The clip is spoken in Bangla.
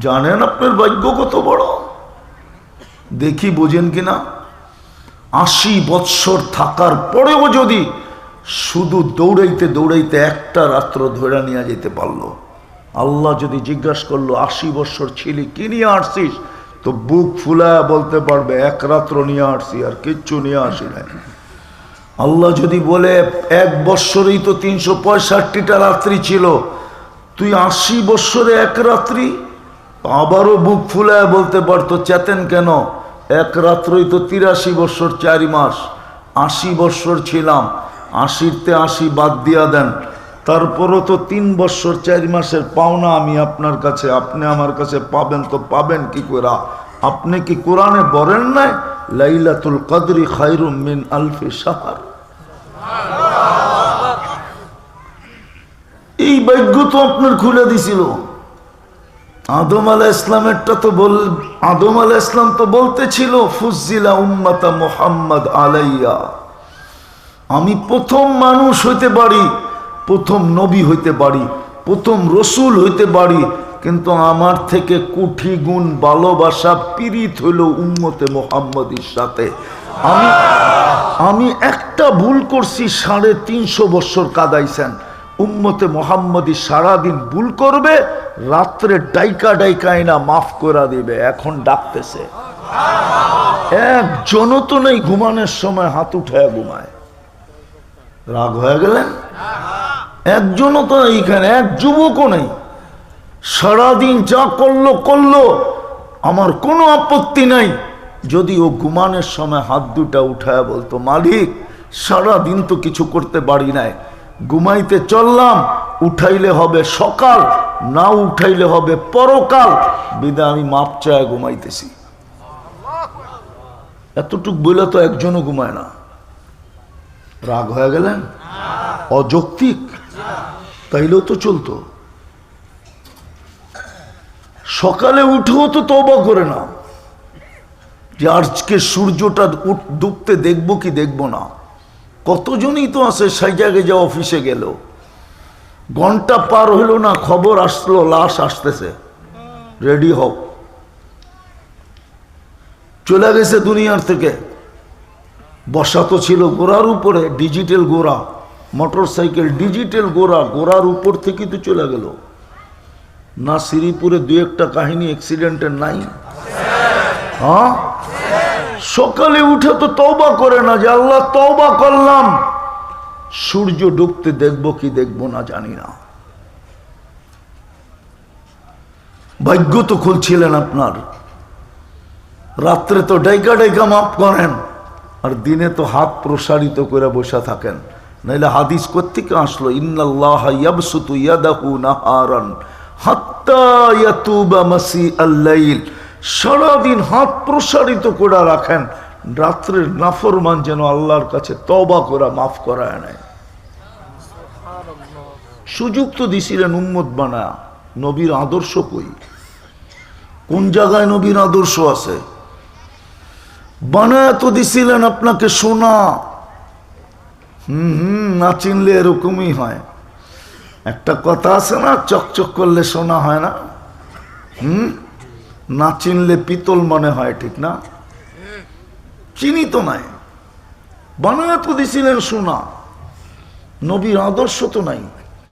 জানেন আপনার ভাগ্য কত বড়? দেখি বোঝেন কিনা? আশি বৎসর থাকার পরেও যদি শুধু দৌড়াইতে দৌড়াইতে একটা রাত্র ধরে নিয়ে যেতে পারল। আল্লাহ যদি জিজ্ঞাসা করল, আশি বৎসর ছিলি, কি নিয়ে আসছিস? তো বুক ফুলায় বলতে পারবে, এক রাত্র নিয়ে আসছি, আর কিচ্ছু নিয়ে আসি নাই। আল্লাহ যদি বলে, এক বৎসরেই তো তিনশো পঁয়ষট্টিটা রাত্রি ছিল, তুই আশি বৎসরে এক রাত্রি আবারও বুক ফুলায় বলতে পারতো, চেতেন কেন? এক রাত্রই তো তিরাশি বৎসর চারি মাস, আশি বৎসর ছিলাম আশিতে আশি বাদ দিয়া দেন। তারপরও তো তিন বৎসর চারি মাসের পাওনা আমি আপনার কাছে, আপনি আমার কাছে পাবেন তো পাবেন কি করে আপনি কি কোরআনে বলেন নাই, লাইলাতুল কদরি খাইরুম মিন আলফি সাহার এই ভাগ্য তো আপনার খুলে দিছিল। আদম আলা ইসলামেরটা তো বল, আদম আলা ইসলাম তো বলতেছিল ফুজিলা উম্মাতা মোহাম্মদ আলাইয়া। আমি প্রথম মানুষ হইতে পারি, প্রথম নবী হইতে পারি, প্রথম রসুল হইতে পারি, কিন্তু আমার থেকে কুঠি গুণ ভালোবাসা পীড়িত হইল উম্মতে মোহাম্মদের সাথে। আমি আমি একটা ভুল করছি, সাড়ে তিনশো বছর কাদাইছেন। উম্মতে মোহাম্মদী সারাদিন ভুল করবে, রাত্রে ডাইকা ডাইকাই না মাফ করে দিবে, এখন ডাকতেছে। একজনও তো নেই ঘুমানোর সময় হাত উঠায় ঘুমায়। রাগ হয়ে গেলেন? একজনও তো নেই এখানে, এক যুবকও নেই। সারাদিন যা করল করল, আমার কোনো আপত্তি নাই। যদি ও ঘুমানোর সময় হাত দুটা উঠায় বলতো, মালিক, সারাদিন তো কিছু করতে পারি নাই। ঘুমাইতে চললাম, উঠাইলে হবে সকাল না উঠাইলে হবে পরকাল। বিদা, আমি মাপ চায় ঘুমাইতেছি। এতটুক বলে তো একজনও ঘুমায় না। রাগ হয়ে গেলেন? অযৌক্তিক। তাইলেও তো চলতো। সকালে উঠেও তো তবা করে না যে আজকে সূর্যটা ডুবতে দেখব কি দেখব না। কতজনই তো আছে, সেই জায়গায় যা অফিসে গেল। ঘণ্টা পার হইল না, খবর আসলো, লাশ আসতেছে। রেডি হও। চলে গেছে দুনিয়ার থেকে। বসা তো ছিল গোড়ার উপরে, ডিজিটাল গোড়া মোটর সাইকেল ডিজিটাল গোড়া, গোড়ার উপর থেকে তো চলে গেল। না শ্রীপুরে দু একটা কাহিনী অ্যাক্সিডেন্টের নাই? হ্যাঁ? সকালে উঠে তো তওবা করে না যে আল্লাহ তওবা করলাম। সূর্য ডুবতে দেখব কি দেখব না জানি না। ভাগ্য তো খুলছিলেন আপনার। রাত্রে তো ডাইকা ডাইকা মাপ করেন আর দিনে তো হাত প্রসারিত করে বসে থাকেন। নাইলে হাদিস কোত্থেকে আসলো? ইন্নাল্লাহ হাত্তা ইয়াতুবা মাসি আল্লাইল সারাদিন হাত প্রসারিত করে রাখেন, রাত্রের নাফরমান যেন আল্লাহর কাছে তবা করা মাফ করায় নেয়। সুযোগ তো দিছিলেন উম্মত বানা নবীর আদর্শ কই? কোন জায়গায় নবীর আদর্শ আছে? বানায় তো দিছিলেন আপনাকে সোনা। হুম হুম, না চিনলে এরকমই হয়। একটা কথা আছে না, চকচক করলে সোনা হয় না? হুম? না চিনলে পিতল মনে হয়, ঠিক না? চিনি তো নাই। বানায় তো দিছিলেন সোনা। নবীর আদর্শ তো নাই।